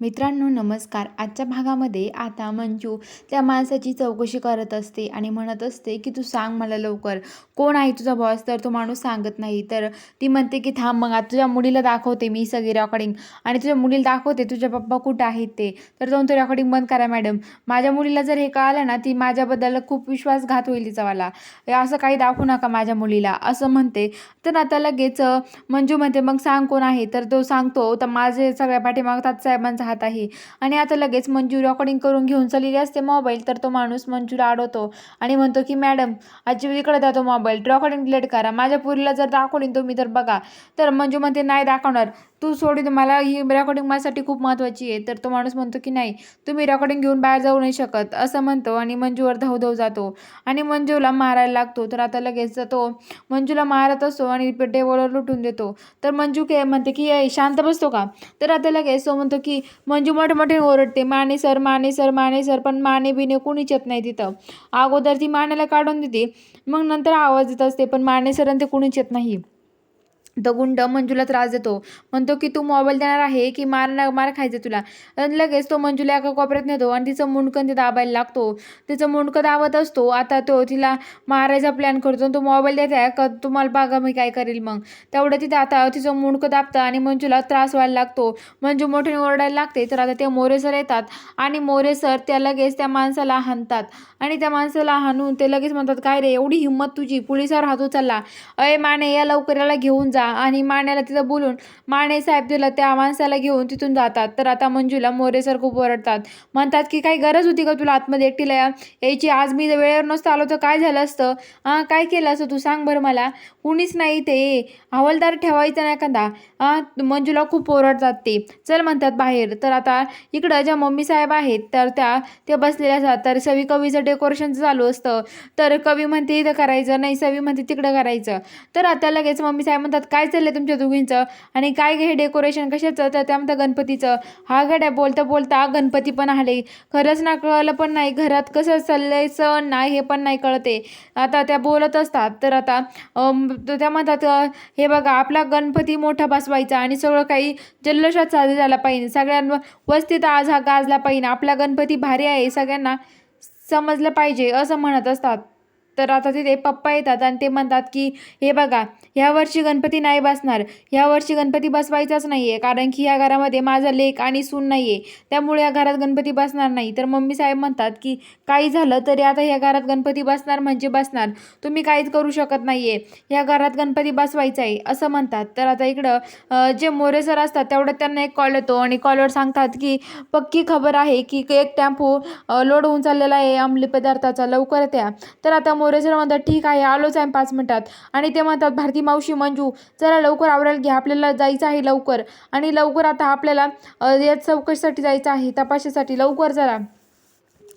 मित्रांनो नमस्कार. आजच्या भागामध्ये आता मंजू त्या माणसाची चौकशी करत असते आणि म्हणत असते की तू सांग मला लवकर. कोण आहे तुझा बॉस तर तो माणूस सांगत नाही. तर ती म्हणते की थांब मग आता तुझ्या मुलीला दाखवते मी सगळी रेकॉर्डिंग आणि तुझ्या मुलीला दाखवते तुझ्या पप्पा कुठं आहेत ते? तर जाऊन तो रेकॉर्डिंग बंद करा मॅडम माझ्या मुलीला जर हे कळालं ना ती माझ्याबद्दल खूप विश्वासघात होईल तिचावाला असं काही दाखवू नका माझ्या मुलीला. असं म्हणते. तर आता लगेच मंजू म्हणते मग सांग कोण आहे? तर तो सांगतो तर माझे सगळ्या पाठीमागतात साहेबांचा राहत आहे. आणि आता लगेच मंजू रेकॉर्डिंग करून घेऊन चाललेली असते मोबाईल तर तो माणूस मंजूला अडवतो आणि म्हणतो की मॅडम आजी इकडे द्या तो मोबाईल रेकॉर्डिंग डिलीट करा. माझ्या पुरीला जर दाखवली तुम्ही तर बघा. तर मंजू म्हणते नाही दाखवणार. तू सोडी मला ही रेकॉर्डिंग माझ्यासाठी खूप महत्त्वाची आहे. तर तो माणूस म्हणतो की नाही तुम्ही रेकॉर्डिंग घेऊन बाहेर जाऊ नाही शकत असं म्हणतो आणि मंजूवर धावधाव जातो. आणि मंजूला मारायला लागतो तर आता लगेच तो मंजूला मारत असतो आणि टेबलवर लुटून देतो. तर मंजू के म्हणते की "ए, शांत बसतो का? तर आता लगेच तो म्हणतो की मंजू मोठे मोठे ओरडते Mane sir Mane sir Mane sir पण माने बिने कुणीच येत नाही तिथं. अगोदर ती मानेला काढून देते मग नंतर आवाज येत असते पण माने सर आणि ते कुणीच येत नाही. तो गुंड मंजूला त्रास देतो. म्हणतो की तू मोबाईल देणार आहे की मार ना मार खायचं तुला? आणि लगेच तो मंजूला एका कोपऱ्यात नेतो आणि तिचं मुंडकं ते दाबायला लागतो. तिचं मुंडकं दाबत असतो. आता तो तिला मारायचा प्लॅन करतो आणि तो मोबाईल देत आहे. का तुम्हाला बघा मी काय करेल मग. तेवढं तिथे आता तिचं मुंडकं दाबतं आणि मंजूला त्रास व्हायला लागतो. मंजू मोठ्याने ओरडायला लागते. तर आता ते मोरे सर येतात आणि मोरे सर त्या लगेच त्या माणसाला हाणतात. आणि त्या माणसाला हाणून ते लगेच म्हणतात काय रे एवढी हिंमत तुझी. पोलिसावर हातू चालला अय माने या लवकर याला घेऊन जा. आणि माण्याला तिथं बोलून माणे साहेब तिला त्या माणसाला घेऊन तिथून जातात. तर आता मंजूला मोरे सर खूप ओरडतात. म्हणतात की काही गरज होती का तुला आतमध्ये एकटीला या- यायची आज मी वेळेवर नसतं आलो तर काय झालं असतं? हां काय केलं असतं तू सांग बरं मला? कुणीच नाही ते हवालदार ठेवायचा नाही एखादा. हां मंजूला खूप ओरडतात ते. चल म्हणतात बाहेर. तर आता इकडं ज्या मम्मी साहेब आहेत तर त्या ते बसलेल्या असतात. तर सवी कवीचं डेकोरेशन चालू असतं. तर कवी म्हणते इथं करायचं. नाही सवी म्हणते तिकडं करायचं. तर आता लगेच मम्मी साहेब म्हणतात काय चाललंय तुमच्या दोघींचं? आणि काय घे डेकोरेशन कशाचं? तर त्या गणपतीचं. हा गड्या बोलता बोलता गणपती पण आले. खरंच ना कळलं पण नाही. घरात कसं चाललंय सण नाही हे पण नाही कळते. आता त्या बोलत असतात. तर आता त्या म्हणतात हे बघा आपला गणपती मोठा बसवायचा आणि सगळं काही जल्लोषात साजरी झाला पाहिजे. सगळ्यांवर वस्तीत आज हा गाजला पाहिजे. आपला गणपती भारी आहे. सगळ्यांना समजलं पाहिजे असं म्हणत असतात. तर आता तिथे पप्पा येतात आणि ते म्हणतात की हे बघा ह्या वर्षी गणपती नाही बसणार. ह्या वर्षी गणपती बसवायचाच नाही आहे कारण की ह्या घरामध्ये माझा लेख आणि सून नाही आहे त्यामुळे या घरात गणपती बसणार नाही. तर मम्मी साहेब म्हणतात की काही झालं तरी आता ह्या घरात गणपती बसणार म्हणजे बसणार. तुम्ही काहीच करू शकत नाही आहे ह्या घरात गणपती बसवायचा आहे. असं म्हणतात. तर आता इकडं जे मोरे सर असतात तेवढ्यात त्यांना एक कॉल येतो आणि कॉलवर सांगतात की पक्की खबर आहे की एक टेम्पो लोड होऊन चाललेला आहे अंमली पदार्थाचा. लवकर त्या. तर आता मोरे मोरेसर म्हणतात ठीक आहे आलोच आहे पाच मिनटात. आणि ते म्हणतात भारती मावशी मंजू जरा लवकर आवरायला घ्या आपल्याला जायचं आहे लवकर. आणि लवकर आता आपल्याला या चौकशीसाठी जायचं आहे तपासासाठी लवकर जरा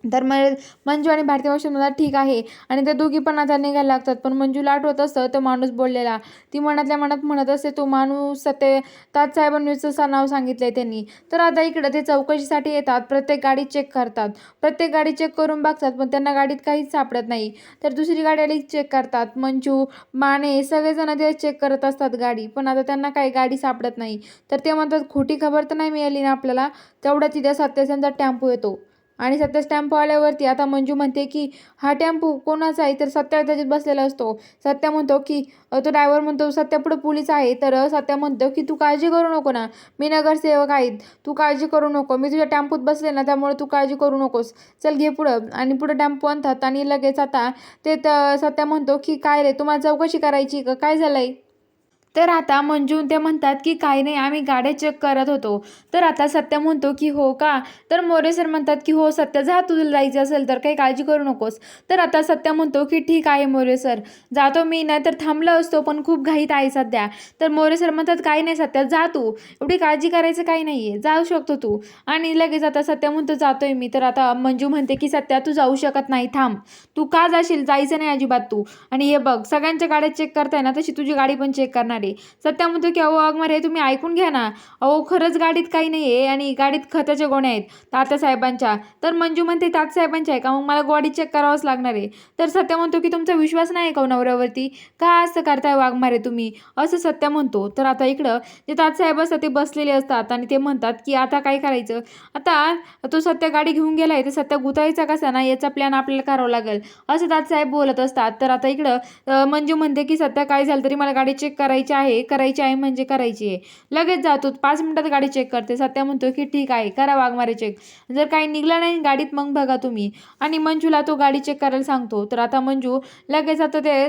तर मग मंजू आणि भारती मावशी म्हणतात ठीक आहे. आणि त्या दोघी पण आता निघायला लागतात. पण मंजूला आठवत असतं तो माणूस बोललेला. ती मनातल्या मनात म्हणत असते तो माणूस ते ताजसाहेबांनी नाव नाव आहे त्यांनी. तर आता इकडं ते चौकशीसाठी येतात. प्रत्येक गाडी चेक करतात. प्रत्येक गाडी चेक करून बघतात पण त्यांना गाडीत काहीच सापडत नाही. तर दुसरी गाडी आली चेक करतात. मंजू माने सगळेजण ते चेक करत असतात गाडी पण आता त्यांना काही गाडी सापडत नाही. तर ते म्हणतात खोटी खबर तर नाही मिळाली ना आपल्याला? तेवढ्या तिथे सत्यासांचा टेम्पो येतो. आणि सत्या टेम्पो आल्यावरती आता मंजू म्हणते की हा टेम्पो कोणाचा आहे? तर सत्या त्याच्यात बसलेला असतो. सत्या म्हणतो की तो ड्रायव्हर म्हणतो सत्या पुढं पोलीस आहे. तर सत्या म्हणतो की तू काळजी करू नको ना. मी नगरसेवक आहेत तू काळजी करू नको. मी तुझ्या टॅम्पूत बसले ना त्यामुळे तू काळजी करू नकोस. चल घे पुढं. आणि पुढं टॅम्पू आणतात आणि लगेच आता ते सत्या म्हणतो की काय रे? तुम्हाला चौकशी करायची? का काय आहे तर आता मंजू ते म्हणतात की काही नाही आम्ही गाड्या चेक करत होतो. तर आता सत्य म्हणतो की हो का? तर मोरे सर म्हणतात की हो सत्य जा तुला जायचं असेल तर काही काळजी करू नकोस. तर आता सत्य म्हणतो की ठीक आहे मोरे सर जातो मी नाही तर थांबलो असतो पण खूप घाईत आहे सध्या. तर मोरे सर म्हणतात काही नाही सत्या जा तू एवढी काळजी करायचं काही नाही आहे जाऊ शकतो तू. आणि लगेच आता सत्य म्हणतो जातोय मी. तर आता मंजू म्हणते की सत्या तू जाऊ शकत नाही थांब तू का जाशील? जायचं नाही अजिबात तू. आणि हे बघ सगळ्यांच्या गाड्या चेक करताय ना तशी तुझी गाडी पण चेक करणार गाडी. सत्या म्हणतो की अहो वाघमारे तुम्ही ऐकून घ्या ना. अहो खरंच गाडीत काही नाही आहे आणि गाडीत खताच्या गोण्या आहेत. तात्यासाहेबांच्या तर मंजू म्हणते तात्यासाहेबांच्या आहे का? मग मला गाडी चेक करावंच लागणार आहे. तर सत्या म्हणतो की तुमचा विश्वास नाही का हो नवऱ्यावरती? का असं करताय हो, वाघमारे तुम्ही? असं सत्या म्हणतो. तर आता इकडं जे तात्यासाहेब असतात ते बसलेले असतात आणि ते म्हणतात की आता काय करायचं? आता तो सत्या गाडी घेऊन गेला आहे. तर सत्या गुतायचा कसा ना याचा प्लॅन आपल्याला करावा लागेल. असं तात्यासाहेब बोलत असतात. तर आता इकडं मंजू म्हणते की सत्या काय झालं तरी मला गाडी चेक करायची आहे करायची आहे म्हणजे करायची आहे. लगेच जातो पाच मिनिटात गाडी चेक करते. सत्या म्हणतो की ठीक आहे करा वाघमारे चेक जर काही निघलं नाही गाडीत मग बघा तुम्ही. आणि मंजूला तो गाडी चेक करायला सांगतो. तर आता मंजू लगेच आता ते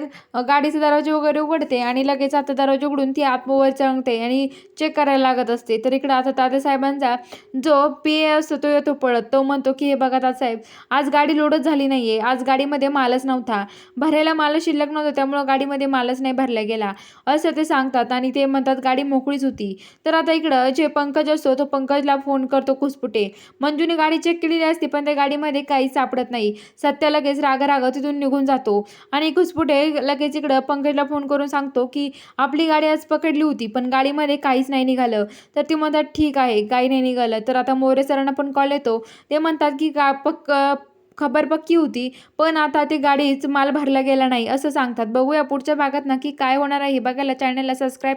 गाडीचे दरवाजे वगैरे उघडते आणि लगेच आता दरवाजे उघडून ती आत्मवर चढते आणि चेक करायला लागत असते. तर इकडं आता तात्यासाहेबांचा जो पी ए असतो तो येतो पळत. तो म्हणतो की हे बघा तात्यासाहेब आज गाडी लोडच झाली नाही आहे आज गाडीमध्ये मालच नव्हता. भरायला माल शिल्लक नव्हतं. त्यामुळं गाडीमध्ये मालच नाही भरला गेला. असं ते सांगतात आणि ते म्हणतात गाडी मोकळीच होती. तर आता इकडं जे पंकज असतो तो पंकजला फोन करतो कुसपुटे. मंजूने गाडी चेक केलेली असते पण त्या गाडीमध्ये काहीच सापडत नाही. सत्या लगेच राग राग तिथून निघून जातो. आणि कुसपुटे लगेच इकडं पंकजला फोन करून सांगतो की आपली गाडी आज पकडली होती पण गाडीमध्ये काहीच नाही निघालं. तर ती म्हणतात ठीक आहे काही नाही निघालं. तर आता मोरे सरांना पण कॉल येतो. ते म्हणतात की का पक्क खबर पक्की होती पण आता ती गाडीच माल भरला गेला नाही असं सांगतात. बघूया पुढच्या भागात नक्की काय होणार आहे बघायला. चॅनलला सबस्क्राईब